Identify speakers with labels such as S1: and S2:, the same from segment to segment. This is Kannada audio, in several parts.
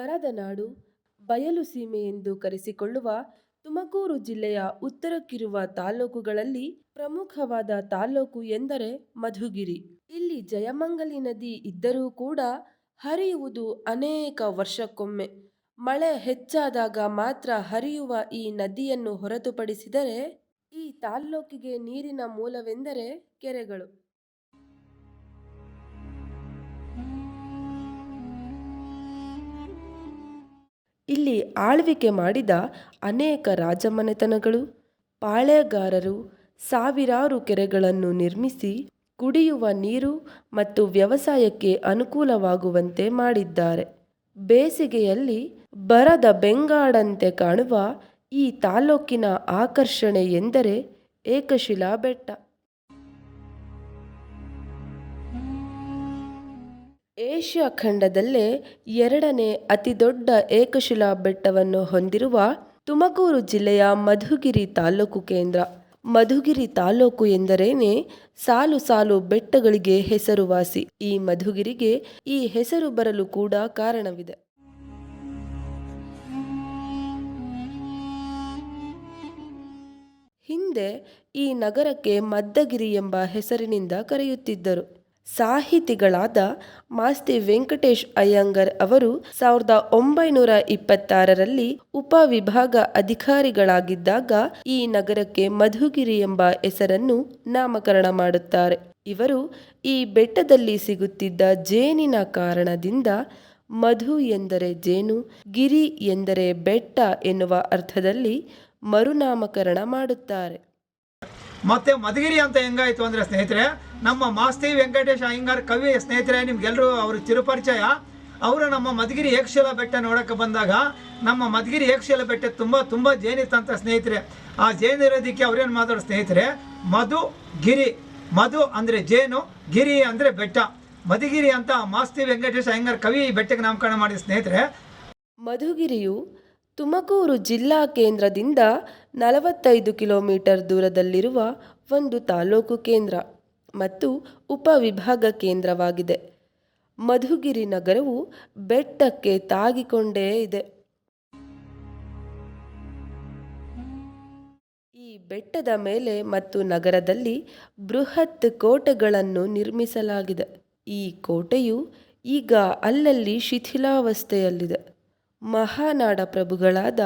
S1: ಬರದ ನಾಡು ಬಯಲು ಸೀಮೆ ಎಂದು ಕರೆಸಿಕೊಳ್ಳುವ ತುಮಕೂರು ಜಿಲ್ಲೆಯ ಉತ್ತರಕ್ಕಿರುವ ತಾಲ್ಲೂಕುಗಳಲ್ಲಿ ಪ್ರಮುಖವಾದ ತಾಲ್ಲೂಕು ಎಂದರೆ ಮಧುಗಿರಿ. ಇಲ್ಲಿ ಜಯಮಂಗಲಿ ನದಿ ಇದ್ದರೂ ಕೂಡ ಹರಿಯುವುದು ಅನೇಕ ವರ್ಷಕ್ಕೊಮ್ಮೆ. ಮಳೆ ಹೆಚ್ಚಾದಾಗ ಮಾತ್ರ ಹರಿಯುವ ಈ ನದಿಯನ್ನು ಹೊರತುಪಡಿಸಿದರೆ ಈ ತಾಲ್ಲೂಕಿಗೆ ನೀರಿನ ಮೂಲವೆಂದರೆ ಕೆರೆಗಳು. ಇಲ್ಲಿ ಆಳ್ವಿಕೆ ಮಾಡಿದ ಅನೇಕ ರಾಜಮನೆತನಗಳು ಪಾಳೆಗಾರರು ಸಾವಿರಾರು ಕೆರೆಗಳನ್ನು ನಿರ್ಮಿಸಿ ಕುಡಿಯುವ ನೀರು ಮತ್ತು ವ್ಯವಸಾಯಕ್ಕೆ ಅನುಕೂಲವಾಗುವಂತೆ ಮಾಡಿದ್ದಾರೆ. ಬೇಸಿಗೆಯಲ್ಲಿ ಬರದ ಬೆಂಗಾಡಂತೆ ಕಾಣುವ ಈ ತಾಲ್ಲೂಕಿನ ಆಕರ್ಷಣೆ ಎಂದರೆ ಏಕಶಿಲಾ ಬೆಟ್ಟ ಏಷ್ಯಾ ಖಂಡದಲ್ಲೇ ಎರಡನೇ ಅತಿದೊಡ್ಡ ಏಕಶಿಲಾ ಬೆಟ್ಟವನ್ನು ಹೊಂದಿರುವ ತುಮಕೂರು ಜಿಲ್ಲೆಯ ಮಧುಗಿರಿ ತಾಲೂಕು ಕೇಂದ್ರ. ಮಧುಗಿರಿ ತಾಲೂಕು ಎಂದರೇನೆ? ಸಾಲು ಸಾಲು ಬೆಟ್ಟಗಳಿಗೆ ಹೆಸರುವಾಸಿ ಈ ಮಧುಗಿರಿಗೆ ಈ ಹೆಸರು ಬರಲು ಕೂಡ ಕಾರಣವಿದೆ. ಹಿಂದೆ ಈ ನಗರಕ್ಕೆ ಮದ್ದಗಿರಿ ಎಂಬ ಹೆಸರಿನಿಂದ ಕರೆಯುತ್ತಿದ್ದರು. ಸಾಹಿತಿಗಳಾದ ಮಾಸ್ತಿ ವೆಂಕಟೇಶ್ ಅಯ್ಯಂಗರ್ ಅವರು ಸಾವಿರದ ಒಂಬೈನೂರ ಇಪ್ಪತ್ತಾರರಲ್ಲಿ ಉಪವಿಭಾಗ ಅಧಿಕಾರಿಗಳಾಗಿದ್ದಾಗ ಈ ನಗರಕ್ಕೆ ಮಧುಗಿರಿ ಎಂಬ ಹೆಸರನ್ನು ನಾಮಕರಣ ಮಾಡುತ್ತಾರೆ. ಇವರು ಈ ಬೆಟ್ಟದಲ್ಲಿ ಸಿಗುತ್ತಿದ್ದ ಜೇನಿನ ಕಾರಣದಿಂದ ಮಧು ಎಂದರೆ ಜೇನು, ಗಿರಿ ಎಂದರೆ ಬೆಟ್ಟ ಎನ್ನುವ ಅರ್ಥದಲ್ಲಿ ಮರುನಾಮಕರಣ ಮಾಡುತ್ತಾರೆ.
S2: ಮತ್ತೆ ಮಧುಗಿರಿ ಅಂತ ಹೆಂಗಾಯ್ತು ಅಂದ್ರೆ ಸ್ನೇಹಿತರೆ, ನಮ್ಮ ಮಾಸ್ತಿ ವೆಂಕಟೇಶ ಅಯ್ಯಂಗಾರ್ ಕವಿ ಸ್ನೇಹಿತರೆ ನಿಮ್ಗೆಲ್ಲರೂ ಅವ್ರ ಚಿರುಪರಿಚಯ. ಅವರು ನಮ್ಮ ಮಧುಗಿರಿ ಯಕ್ಷಲ ಬೆಟ್ಟ ನೋಡಕ್ಕೆ ಬಂದಾಗ, ನಮ್ಮ ಮಧುಗಿರಿ ಯಕ್ಷಲ ಬೆಟ್ಟ ತುಂಬ ತುಂಬ ಜೇನಿತ್ತಂತ ಸ್ನೇಹಿತರೆ. ಆ ಜೇನು ಇರೋದಕ್ಕೆ ಅವ್ರೇನು ಮಾತಾಡೋ ಸ್ನೇಹಿತರೆ? ಮಧು ಗಿರಿ. ಮಧು ಅಂದರೆ ಜೇನು, ಗಿರಿ ಅಂದರೆ ಬೆಟ್ಟ. ಮಧುಗಿರಿ ಅಂತ ಮಾಸ್ತಿ ವೆಂಕಟೇಶ ಅಯ್ಯಂಗಾರ್ ಕವಿ ಈ ಬೆಟ್ಟಕ್ಕೆ ನಾಮಕರಣ ಮಾಡಿದ ಸ್ನೇಹಿತರೆ.
S1: ಮಧುಗಿರಿಯು ತುಮಕೂರು ಜಿಲ್ಲಾ ಕೇಂದ್ರದಿಂದ ನಲವತ್ತೈದು ಕಿಲೋಮೀಟರ್ ದೂರದಲ್ಲಿರುವ ಒಂದು ತಾಲೂಕು ಕೇಂದ್ರ ಮತ್ತು ಉಪವಿಭಾಗ ಕೇಂದ್ರವಾಗಿದೆ. ಮಧುಗಿರಿ ನಗರವು ಬೆಟ್ಟಕ್ಕೆ ತಾಗಿಕೊಂಡೇ ಇದೆ. ಈ ಬೆಟ್ಟದ ಮೇಲೆ ಮತ್ತು ನಗರದಲ್ಲಿ ಬೃಹತ್ ಕೋಟೆಗಳನ್ನು ನಿರ್ಮಿಸಲಾಗಿದೆ. ಈ ಕೋಟೆಯು ಈಗ ಅಲ್ಲಲ್ಲಿ ಶಿಥಿಲಾವಸ್ಥೆಯಲ್ಲಿದೆ. ಮಹಾನಾಡ ಪ್ರಭುಗಳಾದ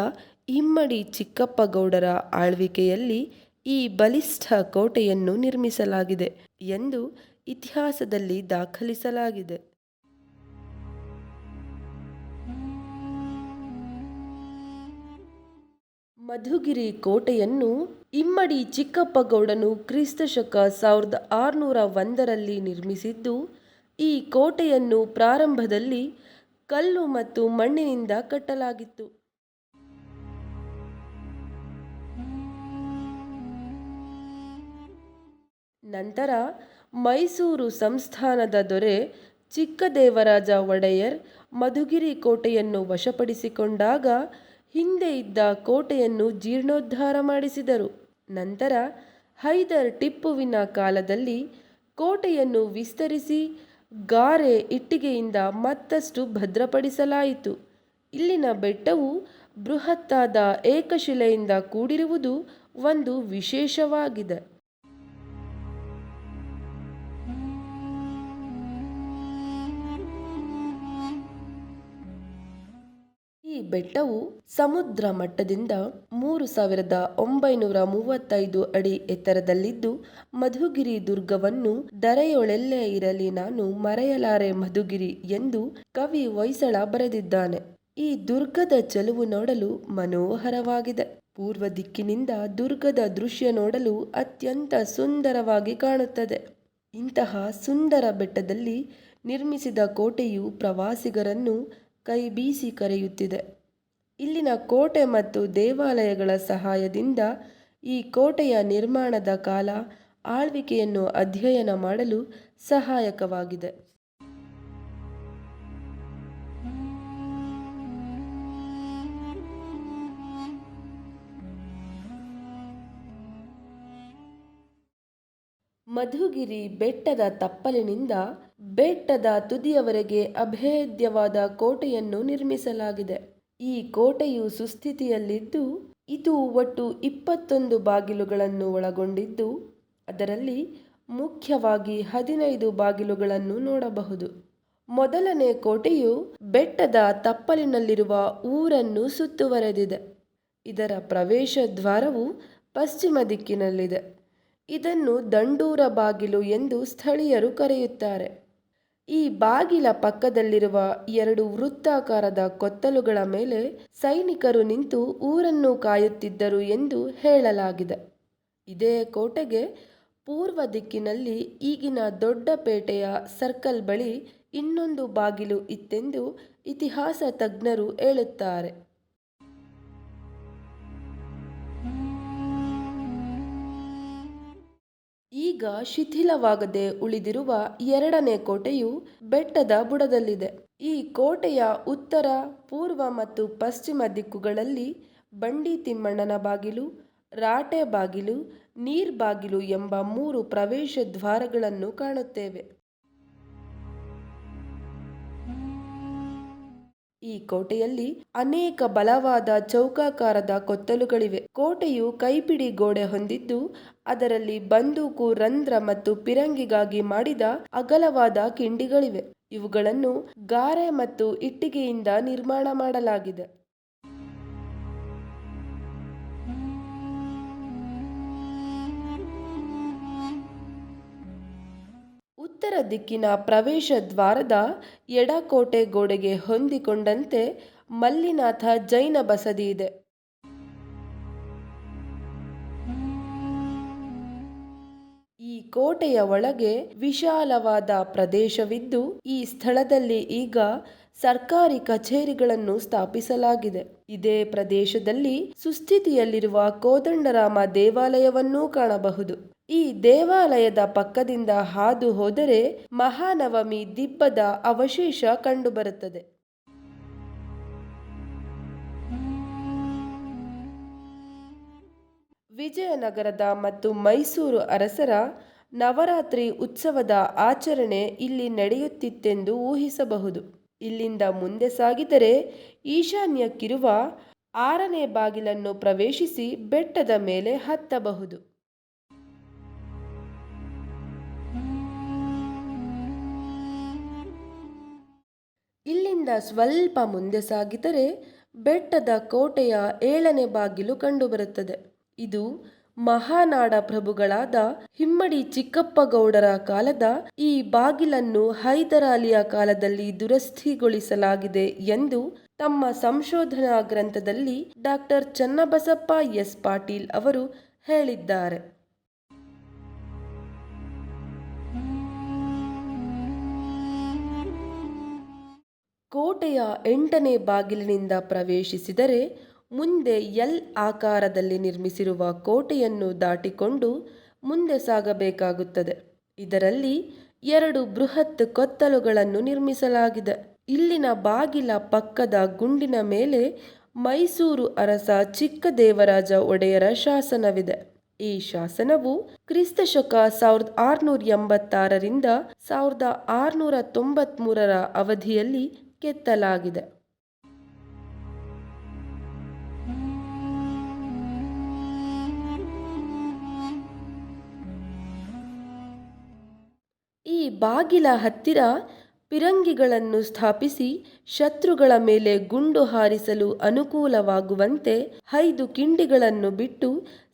S1: ಇಮ್ಮಡಿ ಚಿಕ್ಕಪ್ಪಗೌಡರ ಆಳ್ವಿಕೆಯಲ್ಲಿ ಈ ಬಲಿಷ್ಠ ಕೋಟೆಯನ್ನು ನಿರ್ಮಿಸಲಾಗಿದೆ ಎಂದು ಇತಿಹಾಸದಲ್ಲಿ ದಾಖಲಿಸಲಾಗಿದೆ. ಮಧುಗಿರಿ ಕೋಟೆಯನ್ನು ಇಮ್ಮಡಿ ಚಿಕ್ಕಪ್ಪಗೌಡನು ಕ್ರಿಸ್ತಶಕ ಸಾವಿರದ ಆರುನೂರ ಒಂದರಲ್ಲಿ ನಿರ್ಮಿಸಿದ್ದು, ಈ ಕೋಟೆಯನ್ನು ಪ್ರಾರಂಭದಲ್ಲಿ ಕಲ್ಲು ಮತ್ತು ಮಣ್ಣಿನಿಂದ ಕಟ್ಟಲಾಗಿತ್ತು. ನಂತರ ಮೈಸೂರು ಸಂಸ್ಥಾನದ ದೊರೆ ಚಿಕ್ಕದೇವರಾಜ ಒಡೆಯರ್ ಮಧುಗಿರಿ ಕೋಟೆಯನ್ನು ವಶಪಡಿಸಿಕೊಂಡಾಗ ಹಿಂದೆ ಇದ್ದ ಕೋಟೆಯನ್ನು ಜೀರ್ಣೋದ್ಧಾರ ಮಾಡಿಸಿದರು. ನಂತರ ಹೈದರ್ ಟಿಪ್ಪುವಿನ ಕಾಲದಲ್ಲಿ ಕೋಟೆಯನ್ನು ವಿಸ್ತರಿಸಿ ಗಾರೆ ಇಟ್ಟಿಗೆಯಿಂದ ಮತ್ತಷ್ಟು ಭದ್ರಪಡಿಸಲಾಯಿತು. ಇಲ್ಲಿನ ಬೆಟ್ಟವು ಬೃಹತ್ತಾದ ಏಕಶಿಲೆಯಿಂದ ಕೂಡಿರುವುದು ಒಂದು ವಿಶೇಷವಾಗಿದೆ. ಬೆಟ್ಟವು ಸಮುದ್ರ ಮಟ್ಟದಿಂದ ಮೂರು ಸಾವಿರದ ಒಂಬೈನೂರ ಮೂವತ್ತೈದು ಅಡಿ ಎತ್ತರದಲ್ಲಿದ್ದು, ಮಧುಗಿರಿ ದುರ್ಗವನ್ನು ದರೆಯೊಳೆಲ್ಲೇ ಇರಲಿ ನಾನು ಮರೆಯಲಾರೆ ಮಧುಗಿರಿ ಎಂದು ಕವಿ ಹೊಯ್ಸಳ ಬರೆದಿದ್ದಾನೆ. ಈ ದುರ್ಗದ ಚೆಲುವು ನೋಡಲು ಮನೋಹರವಾಗಿದೆ. ಪೂರ್ವ ದಿಕ್ಕಿನಿಂದ ದುರ್ಗದ ದೃಶ್ಯ ನೋಡಲು ಅತ್ಯಂತ ಸುಂದರವಾಗಿ ಕಾಣುತ್ತದೆ. ಇಂತಹ ಸುಂದರ ಬೆಟ್ಟದಲ್ಲಿ ನಿರ್ಮಿಸಿದ ಕೋಟೆಯು ಪ್ರವಾಸಿಗರನ್ನು ಕೈ ಬೀಸಿ ಕರೆಯುತ್ತಿದೆ. ಇಲ್ಲಿನ ಕೋಟೆ ಮತ್ತು ದೇವಾಲಯಗಳ ಸಹಾಯದಿಂದ ಈ ಕೋಟೆಯ ನಿರ್ಮಾಣದ ಕಾಲ ಆಳ್ವಿಕೆಯನ್ನು ಅಧ್ಯಯನ ಮಾಡಲು ಸಹಾಯಕವಾಗಿದೆ. ಮಧುಗಿರಿ ಬೆಟ್ಟದ ತಪ್ಪಲಿನಿಂದ ಬೆಟ್ಟದ ತುದಿಯವರೆಗೆ ಅಭೇದ್ಯವಾದ ಕೋಟೆಯನ್ನು ನಿರ್ಮಿಸಲಾಗಿದೆ. ಈ ಕೋಟೆಯು ಸುಸ್ಥಿತಿಯಲ್ಲಿದ್ದು, ಇದು ಒಟ್ಟು ಇಪ್ಪತ್ತೊಂದು ಬಾಗಿಲುಗಳನ್ನು ಒಳಗೊಂಡಿದ್ದು, ಅದರಲ್ಲಿ ಮುಖ್ಯವಾಗಿ ಹದಿನೈದು ಬಾಗಿಲುಗಳನ್ನು ನೋಡಬಹುದು. ಮೊದಲನೇ ಕೋಟೆಯು ಬೆಟ್ಟದ ತಪ್ಪಲಿನಲ್ಲಿರುವ ಊರನ್ನು ಸುತ್ತುವರೆದಿದೆ. ಇದರ ಪ್ರವೇಶ ದ್ವಾರವು ಪಶ್ಚಿಮ ದಿಕ್ಕಿನಲ್ಲಿದೆ. ಇದನ್ನು ದಂಡೂರ ಬಾಗಿಲು ಎಂದು ಸ್ಥಳೀಯರು ಕರೆಯುತ್ತಾರೆ. ಈ ಬಾಗಿಲ ಪಕ್ಕದಲ್ಲಿರುವ ಎರಡು ವೃತ್ತಾಕಾರದ ಕೊತ್ತಲುಗಳ ಮೇಲೆ ಸೈನಿಕರು ನಿಂತು ಊರನ್ನು ಕಾಯುತ್ತಿದ್ದರು ಎಂದು ಹೇಳಲಾಗಿದೆ. ಇದೇ ಕೋಟೆಗೆ ಪೂರ್ವ ದಿಕ್ಕಿನಲ್ಲಿ ಈಗಿನ ದೊಡ್ಡಪೇಟೆಯ ಸರ್ಕಲ್ ಬಳಿ ಇನ್ನೊಂದು ಬಾಗಿಲು ಇತ್ತೆಂದು ಇತಿಹಾಸ ತಜ್ಞರು ಹೇಳುತ್ತಾರೆ. ಈಗ ಶಿಥಿಲವಾಗದೆ ಉಳಿದಿರುವ ಎರಡನೇ ಕೋಟೆಯು ಬೆಟ್ಟದ ಬುಡದಲ್ಲಿದೆ. ಈ ಕೋಟೆಯ ಉತ್ತರ, ಪೂರ್ವ ಮತ್ತು ಪಶ್ಚಿಮ ದಿಕ್ಕುಗಳಲ್ಲಿ ಬಂಡಿ ತಿಮ್ಮಣ್ಣನ ಬಾಗಿಲು, ರಾಟೆ ಬಾಗಿಲು, ನೀರ್ ಬಾಗಿಲು ಎಂಬ ಮೂರು ಪ್ರವೇಶ ದ್ವಾರಗಳನ್ನು ಕಾಣುತ್ತೇವೆ. ಈ ಕೋಟೆಯಲ್ಲಿ ಅನೇಕ ಬಲವಾದ ಚೌಕಾಕಾರದ ಕೊತ್ತಲುಗಳಿವೆ. ಕೋಟೆಯು ಕೈಪಿಡಿ ಗೋಡೆ ಹೊಂದಿದ್ದು, ಅದರಲ್ಲಿ ಬಂದೂಕು, ರಂಧ್ರ ಮತ್ತು ಪಿರಂಗಿಗಾಗಿ ಮಾಡಿದ ಅಗಲವಾದ ಕಿಂಡಿಗಳಿವೆ. ಇವುಗಳನ್ನು ಗಾರೆ ಮತ್ತು ಇಟ್ಟಿಗೆಯಿಂದ ನಿರ್ಮಾಣ ಮಾಡಲಾಗಿದೆ. ಉತ್ತರ ದಿಕ್ಕಿನ ಪ್ರವೇಶ ದ್ವಾರದ ಎಡಕೋಟೆ ಗೋಡೆಗೆ ಹೊಂದಿಕೊಂಡಂತೆ ಮಲ್ಲಿನಾಥ ಜೈನ ಬಸದಿ ಇದೆ. ಈ ಕೋಟೆಯ ಒಳಗೆ ವಿಶಾಲವಾದ ಪ್ರದೇಶವಿದ್ದು, ಈ ಸ್ಥಳದಲ್ಲಿ ಈಗ ಸರ್ಕಾರಿ ಕಚೇರಿಗಳನ್ನು ಸ್ಥಾಪಿಸಲಾಗಿದೆ. ಇದೇ ಪ್ರದೇಶದಲ್ಲಿ ಸುಸ್ಥಿತಿಯಲ್ಲಿರುವ ಕೋದಂಡರಾಮ ದೇವಾಲಯವನ್ನೂ ಕಾಣಬಹುದು. ಈ ದೇವಾಲಯದ ಪಕ್ಕದಿಂದ ಹಾದು ಹೋದರೆ ಮಹಾನವಮಿ ದಿಬ್ಬದ ಅವಶೇಷ ಕಂಡುಬರುತ್ತದೆ. ವಿಜಯನಗರದ ಮತ್ತು ಮೈಸೂರು ಅರಸರ ನವರಾತ್ರಿ ಉತ್ಸವದ ಆಚರಣೆ ಇಲ್ಲಿ ನಡೆಯುತ್ತಿತ್ತೆಂದು ಊಹಿಸಬಹುದು. ಇಲ್ಲಿಂದ ಮುಂದೆ ಸಾಗಿದರೆ ಈಶಾನ್ಯಕ್ಕಿರುವ ಆರನೇ ಬಾಗಿಲನ್ನು ಪ್ರವೇಶಿಸಿ ಬೆಟ್ಟದ ಮೇಲೆ ಹತ್ತಬಹುದು. ಇಲ್ಲಿಂದ ಸ್ವಲ್ಪ ಮುಂದೆ ಸಾಗಿದರೆ ಬೆಟ್ಟದ ಕೋಟೆಯ ಏಳನೇ ಬಾಗಿಲು ಕಂಡುಬರುತ್ತದೆ. ಇದು ಮಹಾನಾಡ ಪ್ರಭುಗಳಾದ ಹಿಮ್ಮಡಿ ಚಿಕ್ಕಪ್ಪಗೌಡರ ಕಾಲದ ಈ ಬಾಗಿಲನ್ನು ಹೈದರಾಲಿಯ ಕಾಲದಲ್ಲಿ ದುರಸ್ಥಿಗೊಳಿಸಲಾಗಿದೆ ಎಂದು ತಮ್ಮ ಸಂಶೋಧನಾ ಗ್ರಂಥದಲ್ಲಿ ಡಾಕ್ಟರ್ ಚನ್ನಬಸಪ್ಪ ಎಸ್ ಪಾಟೀಲ್ ಅವರು ಹೇಳಿದ್ದಾರೆ. ಕೋಟೆಯ ಎಂಟನೇ ಬಾಗಿಲಿನಿಂದ ಪ್ರವೇಶಿಸಿದರೆ ಮುಂದೆ ಎಲ್ ಆಕಾರದಲ್ಲಿ ನಿರ್ಮಿಸಿರುವ ಕೋಟೆಯನ್ನು ದಾಟಿಕೊಂಡು ಮುಂದೆ ಸಾಗಬೇಕಾಗುತ್ತದೆ. ಇದರಲ್ಲಿ ಎರಡು ಬೃಹತ್ ಕೊತ್ತಲುಗಳನ್ನು ನಿರ್ಮಿಸಲಾಗಿದೆ. ಇಲ್ಲಿನ ಬಾಗಿಲ ಪಕ್ಕದ ಗುಂಡಿನ ಮೇಲೆ ಮೈಸೂರು ಅರಸ ಚಿಕ್ಕದೇವರಾಜ ಒಡೆಯರ ಶಾಸನವಿದೆ. ಈ ಶಾಸನವು ಕ್ರಿಸ್ತಶಕ ಸಾವಿರದ ಆರುನೂರ ಎಂಬತ್ತಾರರಿಂದ ಸಾವಿರದ ಆರುನೂರ ತೊಂಬತ್ಮೂರರ ಅವಧಿಯಲ್ಲಿ ಕೆತ್ತಲಾಗಿದೆ. ಈ ಬಾಗಿಲ ಹತ್ತಿರ ಪಿರಂಗಿಗಳನ್ನು ಸ್ಥಾಪಿಸಿ ಶತ್ರುಗಳ ಮೇಲೆ ಗುಂಡು ಹಾರಿಸಲು ಅನುಕೂಲವಾಗುವಂತೆ ಐದು ಕಿಂಡಿಗಳನ್ನು ಬಿಟ್ಟು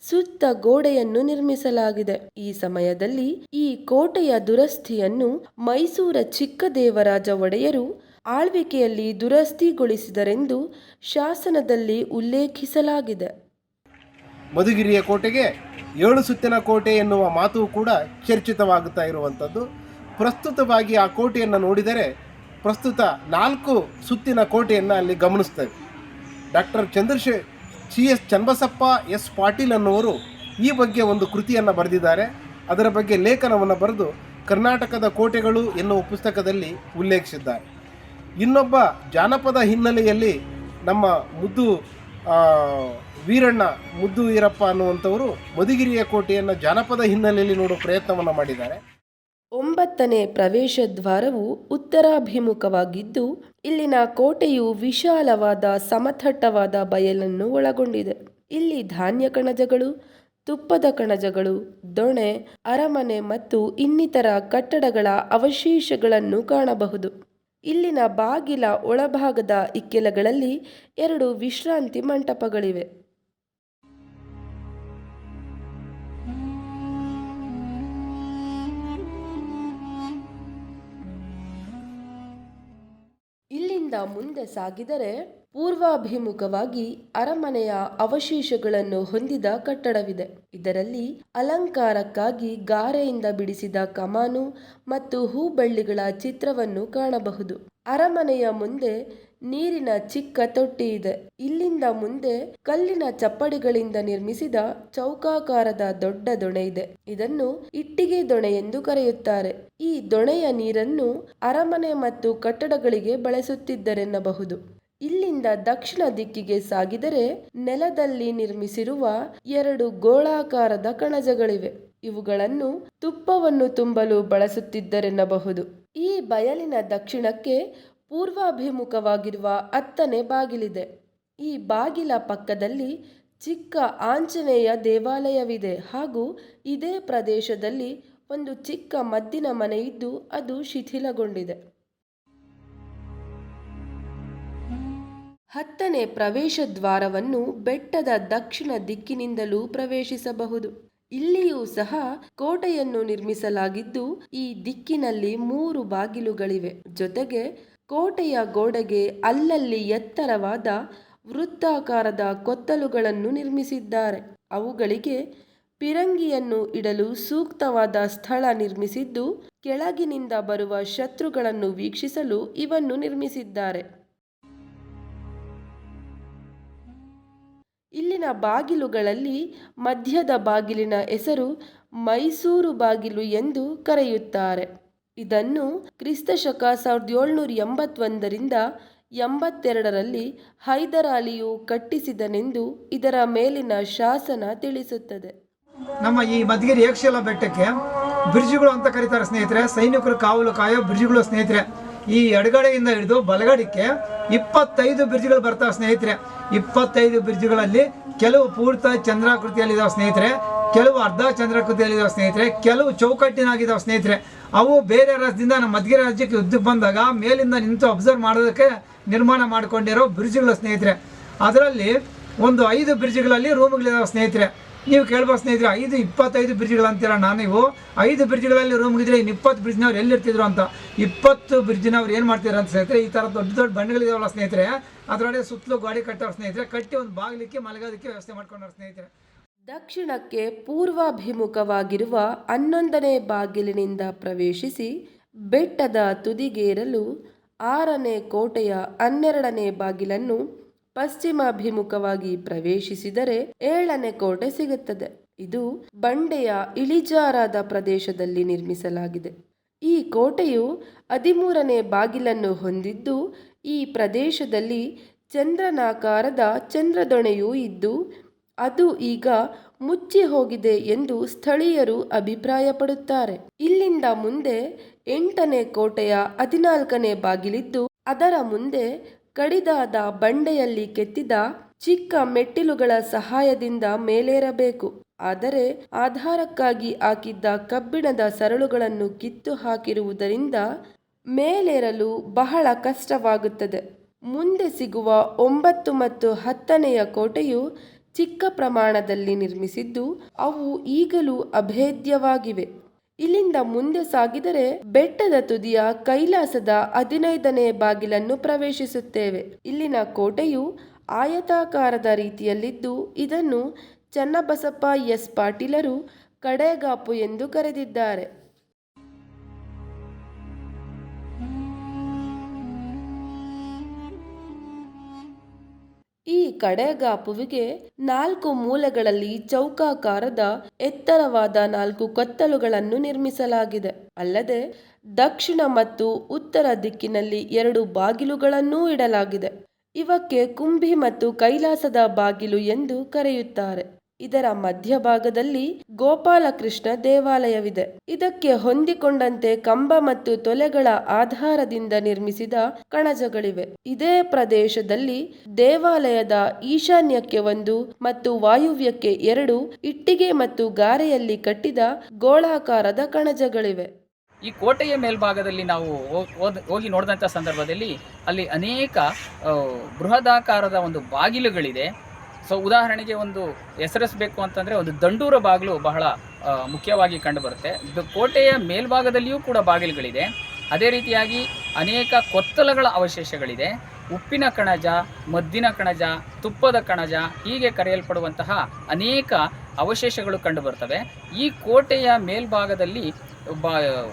S1: ಸುತ್ತ ಗೋಡೆಯನ್ನು ನಿರ್ಮಿಸಲಾಗಿದೆ. ಈ ಸಮಯದಲ್ಲಿ ಈ ಕೋಟೆಯ ದುರಸ್ಥಿಯನ್ನು ಮೈಸೂರ ಚಿಕ್ಕದೇವರಾಜ ಒಡೆಯರು ಆಳ್ವಿಕೆಯಲ್ಲಿ ದುರಸ್ತಿಗೊಳಿಸಿದರೆಂದು ಶಾಸನದಲ್ಲಿ ಉಲ್ಲೇಖಿಸಲಾಗಿದೆ.
S3: ಮಧುಗಿರಿಯ ಕೋಟೆಗೆ ಏಳು ಸುತ್ತಿನ ಕೋಟೆ ಎನ್ನುವ ಮಾತು ಕೂಡ ಚರ್ಚಿತವಾಗುತ್ತಾ ಇರುವಂಥದ್ದು. ಪ್ರಸ್ತುತವಾಗಿ ಆ ಕೋಟೆಯನ್ನು ನೋಡಿದರೆ ಪ್ರಸ್ತುತ ನಾಲ್ಕು ಸುತ್ತಿನ ಕೋಟೆಯನ್ನು ಅಲ್ಲಿ ಗಮನಿಸ್ತೇವೆ. Doctor ಚಂದ್ರಶೇ C S Channabasappa S Patil ಅನ್ನುವರು ಈ ಬಗ್ಗೆ ಒಂದು ಕೃತಿಯನ್ನು ಬರೆದಿದ್ದಾರೆ. ಅದರ ಬಗ್ಗೆ ಲೇಖನವನ್ನು ಬರೆದು ಕರ್ನಾಟಕದ ಕೋಟೆಗಳು ಎನ್ನುವ ಪುಸ್ತಕದಲ್ಲಿ ಉಲ್ಲೇಖಿಸಿದ್ದಾರೆ. ಇನ್ನೊಬ್ಬ ಜಾನಪದ ಹಿನ್ನೆಲೆಯಲ್ಲಿ ನಮ್ಮ ಮುದ್ದು ವೀರಣ್ಣ, ಮುದ್ದು ವೀರಪ್ಪ ಅನ್ನುವಂಥವರು ಮಧುಗಿರಿಯ ಕೋಟೆಯನ್ನು ಜಾನಪದ ಹಿನ್ನೆಲೆಯಲ್ಲಿ ನೋಡುವ ಪ್ರಯತ್ನವನ್ನು ಮಾಡಿದ್ದಾರೆ.
S1: ಒಂಬತ್ತನೇ ಪ್ರವೇಶ ದ್ವಾರವು ಉತ್ತರಾಭಿಮುಖವಾಗಿದ್ದು, ಇಲ್ಲಿನ ಕೋಟೆಯು ವಿಶಾಲವಾದ ಸಮತಟ್ಟವಾದ ಬಯಲನ್ನು ಒಳಗೊಂಡಿದೆ. ಇಲ್ಲಿ ಧಾನ್ಯ ಕಣಜಗಳು, ತುಪ್ಪದ ಕಣಜಗಳು, ದೊಣೆ, ಅರಮನೆ ಮತ್ತು ಇನ್ನಿತರ ಕಟ್ಟಡಗಳ ಅವಶೇಷಗಳನ್ನು ಕಾಣಬಹುದು. ಇಲ್ಲಿನ ಬಾಗಿಲ ಒಳಭಾಗದ ಇಕ್ಕೆಲಗಳಲ್ಲಿ ಎರಡು ವಿಶ್ರಾಂತಿ ಮಂಟಪಗಳಿವೆ. ಇಲ್ಲಿಂದ ಮುಂದೆ ಸಾಗಿದರೆ ಪೂರ್ವಾಭಿಮುಖವಾಗಿ ಅರಮನೆಯ ಅವಶೇಷಗಳನ್ನು ಹೊಂದಿದ ಕಟ್ಟಡವಿದೆ. ಇದರಲ್ಲಿ ಅಲಂಕಾರಕ್ಕಾಗಿ ಗಾರೆಯಿಂದ ಬಿಡಿಸಿದ ಕಮಾನು ಮತ್ತು ಹೂಬಳ್ಳಿಗಳ ಚಿತ್ರವನ್ನು ಕಾಣಬಹುದು. ಅರಮನೆಯ ಮುಂದೆ ನೀರಿನ ಚಿಕ್ಕ ತೊಟ್ಟಿ ಇದೆ. ಇಲ್ಲಿಂದ ಮುಂದೆ ಕಲ್ಲಿನ ಚಪ್ಪಡಿಗಳಿಂದ ನಿರ್ಮಿಸಿದ ಚೌಕಾಕಾರದ ದೊಡ್ಡ ದೊಣೆ ಇದೆ. ಇದನ್ನು ಇಟ್ಟಿಗೆ ದೊಣೆ ಎಂದು ಕರೆಯುತ್ತಾರೆ. ಈ ದೊಣೆಯ ನೀರನ್ನು ಅರಮನೆ ಮತ್ತು ಕಟ್ಟಡಗಳಿಗೆ ಬಳಸುತ್ತಿದ್ದರೆನ್ನಬಹುದು. ಇಲ್ಲಿಂದ ದಕ್ಷಿಣ ದಿಕ್ಕಿಗೆ ಸಾಗಿದರೆ ನೆಲದಲ್ಲಿ ನಿರ್ಮಿಸಿರುವ ಎರಡು ಗೋಳಾಕಾರದ ಕಣಜಗಳಿವೆ. ಇವುಗಳನ್ನು ತುಪ್ಪವನ್ನು ತುಂಬಲು ಬಳಸುತ್ತಿದ್ದರೆನ್ನಬಹುದು. ಈ ಬಯಲಿನ ದಕ್ಷಿಣಕ್ಕೆ ಪೂರ್ವಾಭಿಮುಖವಾಗಿರುವ ಹತ್ತನೇ ಬಾಗಿಲಿದೆ. ಈ ಬಾಗಿಲ ಪಕ್ಕದಲ್ಲಿ ಚಿಕ್ಕ ಆಂಜನೇಯ ದೇವಾಲಯವಿದೆ ಹಾಗೂ ಇದೇ ಪ್ರದೇಶದಲ್ಲಿ ಒಂದು ಚಿಕ್ಕ ಮದ್ದಿನ ಮನೆ ಇದ್ದು ಅದು ಶಿಥಿಲಗೊಂಡಿದೆ. ಹತ್ತನೇ ಪ್ರವೇಶ ದ್ವಾರವನ್ನು ಬೆಟ್ಟದ ದಕ್ಷಿಣ ದಿಕ್ಕಿನಿಂದಲೂ ಪ್ರವೇಶಿಸಬಹುದು. ಇಲ್ಲಿಯೂ ಸಹ ಕೋಟೆಯನ್ನು ನಿರ್ಮಿಸಲಾಗಿದ್ದು, ಈ ದಿಕ್ಕಿನಲ್ಲಿ ಮೂರು ಬಾಗಿಲುಗಳಿವೆ. ಜೊತೆಗೆ ಕೋಟೆಯ ಗೋಡೆಗೆ ಅಲ್ಲಲ್ಲಿ ಎತ್ತರವಾದ ವೃತ್ತಾಕಾರದ ಕೊತ್ತಲುಗಳನ್ನು ನಿರ್ಮಿಸಿದ್ದಾರೆ. ಅವುಗಳಿಗೆ ಪಿರಂಗಿಯನ್ನು ಇಡಲು ಸೂಕ್ತವಾದ ಸ್ಥಳ ನಿರ್ಮಿಸಿದ್ದು, ಕೆಳಗಿನಿಂದ ಬರುವ ಶತ್ರುಗಳನ್ನು ವೀಕ್ಷಿಸಲು ಇವನ್ನು ನಿರ್ಮಿಸಿದ್ದಾರೆ. ಇಲ್ಲಿನ ಬಾಗಿಲುಗಳಲ್ಲಿ ಮಧ್ಯದ ಬಾಗಿಲಿನ ಹೆಸರು ಮೈಸೂರು ಬಾಗಿಲು ಎಂದು ಕರೆಯುತ್ತಾರೆ. ಇದನ್ನು ಕ್ರಿಸ್ತ ಶಕ ಸಾವಿರದ ಏಳ್ನೂರ ಎಂಬತ್ತೊಂದರಿಂದ ಎಂಬತ್ತೆರಡರಲ್ಲಿ ಹೈದರಾಲಿಯು ಕಟ್ಟಿಸಿದನೆಂದು ಇದರ ಮೇಲಿನ ಶಾಸನ ತಿಳಿಸುತ್ತದೆ.
S2: ನಮ್ಮ ಈ ಮಧುಗಿರಿ ಯಕ್ಷಲ ಬೆಟ್ಟಕ್ಕೆ ಬ್ರಿಡ್ಜ್ಗಳು ಅಂತ ಕರೀತಾರೆ ಸ್ನೇಹಿತರೆ. ಸೈನಿಕರು ಕಾವಲು ಕಾಯೋ ಬ್ರಿಡ್ಜ್ಗಳು ಸ್ನೇಹಿತರೆ. ಈ ಎಡಗಡೆಯಿಂದ ಹಿಡಿದು ಬಲಗಡೆಗೆ ಇಪ್ಪತ್ತೈದು ಬ್ರಿಡ್ಜ್ಗಳು ಬರ್ತಾವೆ ಸ್ನೇಹಿತರೆ. ಇಪ್ಪತ್ತೈದು ಬ್ರಿಡ್ಜ್ಗಳಲ್ಲಿ ಕೆಲವು ಪೂರ್ತ ಚಂದ್ರಾಕೃತಿಯಲ್ಲಿದ್ದಾವೆ ಸ್ನೇಹಿತರೆ. ಕೆಲವು ಅರ್ಧ ಚಂದ್ರಾಕೃತಿಯಲ್ಲಿದ್ದಾವೆ ಸ್ನೇಹಿತರೆ. ಕೆಲವು ಚೌಕಟ್ಟಿನಾಗಿದ್ದಾವೆ ಸ್ನೇಹಿತರೆ. ಅವು ಬೇರೆ ರಾಜ್ಯದಿಂದ ನಮ್ಮ ಮಧುಗಿರಿ ರಾಜ್ಯಕ್ಕೆ ಯುದ್ಧಕ್ಕೆ ಬಂದಾಗ ಮೇಲಿಂದ ನಿಂತು ಅಬ್ಸರ್ವ್ ಮಾಡೋದಕ್ಕೆ ನಿರ್ಮಾಣ ಮಾಡಿಕೊಂಡಿರೋ ಬ್ರಿಡ್ಜ್ಗಳು ಸ್ನೇಹಿತರೆ. ಅದರಲ್ಲಿ ಒಂದು ಐದು ಬ್ರಿಡ್ಜ್ಗಳಲ್ಲಿ ರೂಮ್ಗಳಿದಾವೆ ಸ್ನೇಹಿತರೆ. ನೀವು ಕೇಳ್ಬೋದು ಸ್ನೇಹಿತರೆ, ಐದು ಇಪ್ಪತ್ತೈದು ಬ್ರಿಡ್ಜ್ಗಳು ಅಂತೀರ ನಾನು ನೀವು? ಐದು ಬ್ರಿಡ್ಜ್ಗಳಲ್ಲಿ ರೂಮ್ ಇದ್ರೆ ಇನ್ನು ಇಪ್ಪತ್ತು ಬ್ರಿಡ್ಜ್ನವ್ರು ಎಲ್ಲಿರ್ತಿದ್ರು ಅಂತ. ಇಪ್ಪತ್ತು ಬ್ರಿಡ್ಜ್ನವ್ರು ಏನು ಮಾಡ್ತೀರ ಅಂತ ಸ್ನೇಹಿತರೆ, ಈ ಥರ ದೊಡ್ಡ ದೊಡ್ಡ ಬಂಡೆಗಳಿದಾವಲ್ಲ ಸ್ನೇಹಿತರೆ ಅದರೊಳಗೆ ಸುತ್ತಲೂ ಗಾಡಿ ಕಟ್ಟೋರು ಸ್ನೇಹಿತರೆ, ಕಟ್ಟಿ ಒಂದು ಬಾಗಿಲಿಕ್ಕೆ, ಮಲಗೋದಕ್ಕೆ ವ್ಯವಸ್ಥೆ ಮಾಡ್ಕೊಂಡವ್ರು ಸ್ನೇಹಿತರೆ.
S1: ದಕ್ಷಿಣಕ್ಕೆ ಪೂರ್ವಾಭಿಮುಖವಾಗಿರುವ ಹನ್ನೊಂದನೇ ಬಾಗಿಲಿನಿಂದ ಪ್ರವೇಶಿಸಿ ಬೆಟ್ಟದ ತುದಿಗೇರಲು ಆರನೇ ಕೋಟೆಯ ಹನ್ನೆರಡನೇ ಬಾಗಿಲನ್ನು ಪಶ್ಚಿಮಾಭಿಮುಖವಾಗಿ ಪ್ರವೇಶಿಸಿದರೆ ಏಳನೇ ಕೋಟೆ ಸಿಗುತ್ತದೆ. ಇದು ಬಂಡೆಯ ಇಳಿಜಾರಾದ ಪ್ರದೇಶದಲ್ಲಿ ನಿರ್ಮಿಸಲಾಗಿದೆ. ಈ ಕೋಟೆಯು ಹದಿಮೂರನೇ ಬಾಗಿಲನ್ನು ಹೊಂದಿದ್ದು, ಈ ಪ್ರದೇಶದಲ್ಲಿ ಚಂದ್ರನಾಕಾರದ ಚಂದ್ರದೊಣೆಯೂ ಇದ್ದು, ಅದು ಈಗ ಮುಚ್ಚಿ ಹೋಗಿದೆ ಎಂದು ಸ್ಥಳೀಯರು ಅಭಿಪ್ರಾಯಪಡುತ್ತಾರೆ. ಇಲ್ಲಿಂದ ಮುಂದೆ ಎಂಟನೇ ಕೋಟೆಯ ಹದಿನಾಲ್ಕನೇ ಬಾಗಿಲಿದ್ದು, ಅದರ ಮುಂದೆ ಕಡಿದಾದ ಬಂಡೆಯಲ್ಲಿ ಕೆತ್ತಿದ ಚಿಕ್ಕ ಮೆಟ್ಟಿಲುಗಳ ಸಹಾಯದಿಂದ ಮೇಲೇರಬೇಕು. ಆದರೆ ಆಧಾರಕ್ಕಾಗಿ ಹಾಕಿದ್ದ ಕಬ್ಬಿಣದ ಸರಳುಗಳನ್ನು ಕಿತ್ತು ಹಾಕಿರುವುದರಿಂದ ಮೇಲೇರಲು ಬಹಳ ಕಷ್ಟವಾಗುತ್ತದೆ. ಮುಂದೆ ಸಿಗುವ ಒಂಬತ್ತು ಮತ್ತು ಹತ್ತನೆಯ ಕೋಟೆಯು ಚಿಕ್ಕ ಪ್ರಮಾಣದಲ್ಲಿ ನಿರ್ಮಿಸಿದ್ದು, ಅವು ಈಗಲೂ ಅಭೇದ್ಯವಾಗಿವೆ. ಇಲ್ಲಿಂದ ಮುಂದೆ ಸಾಗಿದರೆ ಬೆಟ್ಟದ ತುದಿಯ ಕೈಲಾಸದ ಹದಿನೈದನೇ ಬಾಗಿಲನ್ನು ಪ್ರವೇಶಿಸುತ್ತೇವೆ. ಇಲ್ಲಿನ ಕೋಟೆಯು ಆಯತಾಕಾರದ ರೀತಿಯಲ್ಲಿದ್ದು, ಇದನ್ನು ಚನ್ನಬಸಪ್ಪ ಎಸ್ ಪಾಟೀಲರು ಕಡೆಗಾಪು ಎಂದು ಕರೆದಿದ್ದಾರೆ. ಈ ಕಡೆಗಾಪುವಿಗೆ ನಾಲ್ಕು ಮೂಲೆಗಳಲ್ಲಿ ಚೌಕಾಕಾರದ ಎತ್ತರವಾದ ನಾಲ್ಕು ಕತ್ತಲುಗಳನ್ನು ನಿರ್ಮಿಸಲಾಗಿದೆ. ಅಲ್ಲದೆ ದಕ್ಷಿಣ ಮತ್ತು ಉತ್ತರ ದಿಕ್ಕಿನಲ್ಲಿ ಎರಡು ಬಾಗಿಲುಗಳನ್ನೂ ಇಡಲಾಗಿದೆ. ಇವಕ್ಕೆ ಕುಂಭಿ ಮತ್ತು ಕೈಲಾಸದ ಬಾಗಿಲು ಎಂದು ಕರೆಯುತ್ತಾರೆ. ಇದರ ಮಧ್ಯಭಾಗದಲ್ಲಿ ಗೋಪಾಲಕೃಷ್ಣ ದೇವಾಲಯವಿದೆ. ಇದಕ್ಕೆ ಹೊಂದಿಕೊಂಡಂತೆ ಕಂಬ ಮತ್ತು ತೊಲೆಗಳ ಆಧಾರದಿಂದ ನಿರ್ಮಿಸಿದ ಕಣಜಗಳಿವೆ. ಇದೇ ಪ್ರದೇಶದಲ್ಲಿ ದೇವಾಲಯದ ಈಶಾನ್ಯಕ್ಕೆ ಒಂದು ಮತ್ತು ವಾಯುವ್ಯಕ್ಕೆ ಎರಡು ಇಟ್ಟಿಗೆ ಮತ್ತು ಗಾರೆಯಲ್ಲಿ ಕಟ್ಟಿದ ಗೋಳಾಕಾರದ ಕಣಜಗಳಿವೆ.
S4: ಈ ಕೋಟೆಯ ಮೇಲ್ಭಾಗದಲ್ಲಿ ನಾವು ಹೋಗಿ ನೋಡಿದಂಥ ಸಂದರ್ಭದಲ್ಲಿ ಅಲ್ಲಿ ಅನೇಕ ಬೃಹದಾಕಾರದ ಒಂದು ಬಾಗಿಲುಗಳಿದೆ. ಸೊ ಉದಾಹರಣೆಗೆ ಒಂದು ಹೆಸರಿಸಬೇಕು ಅಂತಂದರೆ ಒಂದು ದಂಡೂರ ಬಾಗಿಲು ಬಹಳ ಮುಖ್ಯವಾಗಿ ಕಂಡುಬರುತ್ತೆ ಕೋಟೆಯ ಮೇಲ್ಭಾಗದಲ್ಲಿಯೂ ಕೂಡ ಬಾಗಿಲುಗಳಿದೆ. ಅದೇ ರೀತಿಯಾಗಿ ಅನೇಕ ಕೊತ್ತಲಗಳ ಅವಶೇಷಗಳಿದೆ. ಉಪ್ಪಿನ ಕಣಜ, ಮದ್ದಿನ ಕಣಜ, ತುಪ್ಪದ ಕಣಜ ಹೀಗೆ ಕರೆಯಲ್ಪಡುವಂತಹ ಅನೇಕ ಅವಶೇಷಗಳು ಕಂಡುಬರ್ತವೆ ಈ ಕೋಟೆಯ ಮೇಲ್ಭಾಗದಲ್ಲಿ ಬ,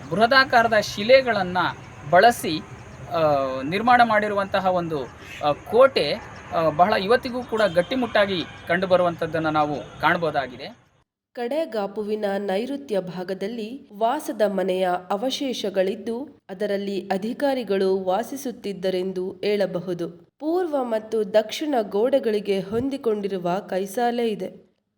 S4: ಬೃಹದಾಕಾರದ ಶಿಲೆಗಳನ್ನು ಬಳಸಿ ನಿರ್ಮಾಣ ಮಾಡಿರುವಂತಹ ಒಂದು ಕೋಟೆ ಬಹಳ ಇವತ್ತಿಗೂ ಕೂಡ ಗಟ್ಟಿಮುಟ್ಟಾಗಿ ಕಂಡುಬರುವಂಥದ್ದನ್ನು ನಾವು ಕಾಣಬಹುದಾಗಿದೆ
S1: ಕಡೆಗಾಪುವಿನ ನೈಋತ್ಯ ಭಾಗದಲ್ಲಿ ವಾಸದ ಮನೆಯ ಅವಶೇಷಗಳಿದ್ದು, ಅದರಲ್ಲಿ ಅಧಿಕಾರಿಗಳು ವಾಸಿಸುತ್ತಿದ್ದರೆಂದು ಹೇಳಬಹುದು. ಪೂರ್ವ ಮತ್ತು ದಕ್ಷಿಣ ಗೋಡೆಗಳಿಗೆ ಹೊಂದಿಕೊಂಡಿರುವ ಕೈಸಾಲೆ ಇದೆ.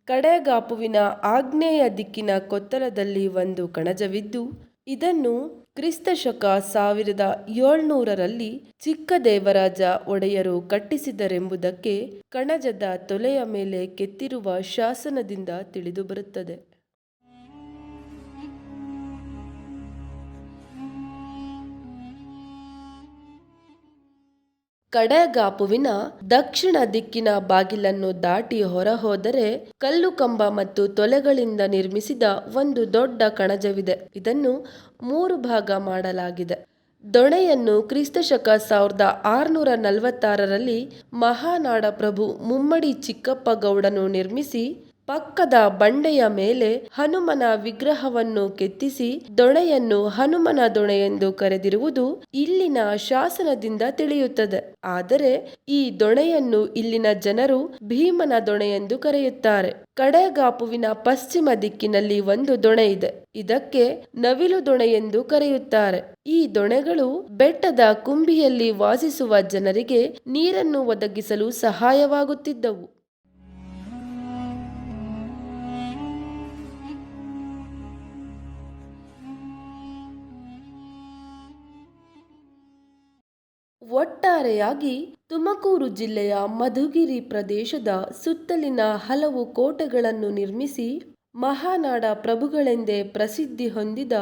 S1: ಕಡೆಗಾಪುವಿನ ಆಗ್ನೇಯ ದಿಕ್ಕಿನ ಕೊತ್ತಲದಲ್ಲಿ ಒಂದು ಕಣಜವಿದ್ದು, ಇದನ್ನು ಕ್ರಿಸ್ತಶಕ ಸಾವಿರದ ಏಳ್ನೂರರಲ್ಲಿ ಚಿಕ್ಕದೇವರಾಜ ಒಡೆಯರು ಕಟ್ಟಿಸಿದರೆಂಬುದಕ್ಕೆ ಕಣಜದ ತೊಲೆಯ ಮೇಲೆ ಕೆತ್ತಿರುವ ಶಾಸನದಿಂದ ತಿಳಿದುಬರುತ್ತದೆ ಕಡೆಗಾಪುವಿನ ದಕ್ಷಿಣ ದಿಕ್ಕಿನ ಬಾಗಿಲನ್ನು ದಾಟಿ ಹೊರಹೋದರೆ ಕಲ್ಲು ಕಂಬ ಮತ್ತು ತೊಲೆಗಳಿಂದ ನಿರ್ಮಿಸಿದ ಒಂದು ದೊಡ್ಡ ಕಣಜವಿದೆ. ಇದನ್ನು ಮೂರು ಭಾಗ ಮಾಡಲಾಗಿದೆ. ದೊಣೆಯನ್ನು ಕ್ರಿಸ್ತಶಕ ಸಾವಿರದ ಆರುನೂರ ನಲವತ್ತಾರರಲ್ಲಿ ಮಹಾನಾಡ ಪ್ರಭು ಮುಮ್ಮಡಿ ಚಿಕ್ಕಪ್ಪ ಗೌಡನು ನಿರ್ಮಿಸಿ ಪಕ್ಕದ ಬಂಡೆಯ ಮೇಲೆ ಹನುಮನ ವಿಗ್ರಹವನ್ನು ಕೆತ್ತಿಸಿ ದೊಣೆಯನ್ನು ಹನುಮನ ದೊಣೆ ಎಂದು ಕರೆದಿರುವುದು ಇಲ್ಲಿನ ಶಾಸನದಿಂದ ತಿಳಿಯುತ್ತದೆ. ಆದರೆ ಈ ದೊಣೆಯನ್ನು ಇಲ್ಲಿನ ಜನರು ಭೀಮನ ದೊಣೆ ಎಂದು ಕರೆಯುತ್ತಾರೆ. ಕಡೆಗಾಪುವಿನ ಪಶ್ಚಿಮ ದಿಕ್ಕಿನಲ್ಲಿ ಒಂದು ದೊಣೆ ಇದೆ. ಇದಕ್ಕೆ ನವಿಲು ದೊಣೆ ಎಂದು ಕರೆಯುತ್ತಾರೆ. ಈ ದೊಣೆಗಳು ಬೆಟ್ಟದ ಕುಂಬಿಯಲ್ಲಿ ವಾಸಿಸುವ ಜನರಿಗೆ ನೀರನ್ನು ಒದಗಿಸಲು ಸಹಾಯವಾಗುತ್ತಿದ್ದವು. ಒಟ್ಟಾರೆಯಾಗಿ ತುಮಕೂರು ಜಿಲ್ಲೆಯ ಮಧುಗಿರಿ ಪ್ರದೇಶದ ಸುತ್ತಲಿನ ಹಲವು ಕೋಟೆಗಳನ್ನು ನಿರ್ಮಿಸಿ ಮಹಾನಾಡ ಪ್ರಭುಗಳೆಂದೇ ಪ್ರಸಿದ್ಧಿ ಹೊಂದಿದ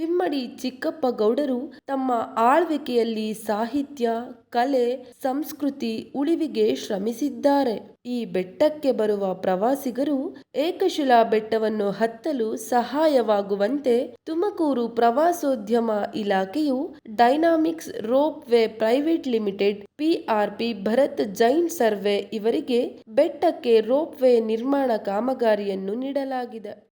S1: ಹಿಮ್ಮಡಿ ಚಿಕ್ಕಪ್ಪ ಗೌಡರು ತಮ್ಮ ಆಳ್ವಿಕೆಯಲ್ಲಿ ಸಾಹಿತ್ಯ, ಕಲೆ, ಸಂಸ್ಕೃತಿ ಉಳಿವಿಗೆ ಶ್ರಮಿಸಿದ್ದಾರೆ. ಈ ಬೆಟ್ಟಕ್ಕೆ ಬರುವ ಪ್ರವಾಸಿಗರು ಏಕಶಿಲಾ ಬೆಟ್ಟವನ್ನು ಹತ್ತಲು ಸಹಾಯವಾಗುವಂತೆ ತುಮಕೂರು ಪ್ರವಾಸೋದ್ಯಮ ಇಲಾಖೆಯು dynamics rope way private limited PRP Bharat Jain survey ಇವರಿಗೆ ಬೆಟ್ಟಕ್ಕೆ ರೋಪ್ ವೇ ನಿರ್ಮಾಣ ಕಾಮಗಾರಿಯನ್ನು ನೀಡಲಾಗಿದೆ.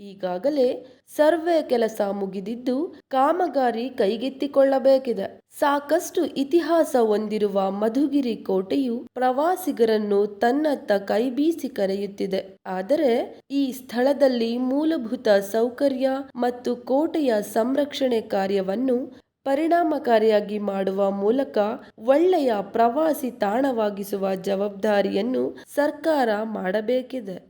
S1: ಈಗಾಗಲೇ ಸರ್ವೆ ಕೆಲಸ ಮುಗಿದಿದ್ದು ಕಾಮಗಾರಿ ಕೈಗೆತ್ತಿಕೊಳ್ಳಬೇಕಿದೆ. ಸಾಕಷ್ಟು ಇತಿಹಾಸ ಹೊಂದಿರುವ ಮಧುಗಿರಿ ಕೋಟೆಯು ಪ್ರವಾಸಿಗರನ್ನು ತನ್ನತ್ತ ಕೈಬೀಸಿ ಕರೆಯುತ್ತಿದೆ. ಆದರೆ ಈ ಸ್ಥಳದಲ್ಲಿ ಮೂಲಭೂತ ಸೌಕರ್ಯ ಮತ್ತು ಕೋಟೆಯ ಸಂರಕ್ಷಣೆ ಕಾರ್ಯವನ್ನು ಪರಿಣಾಮಕಾರಿಯಾಗಿ ಮಾಡುವ ಮೂಲಕ ಒಳ್ಳೆಯ ಪ್ರವಾಸಿ ತಾಣವಾಗಿಸುವ ಜವಾಬ್ದಾರಿಯನ್ನು ಸರ್ಕಾರ ಮಾಡಬೇಕಿದೆ.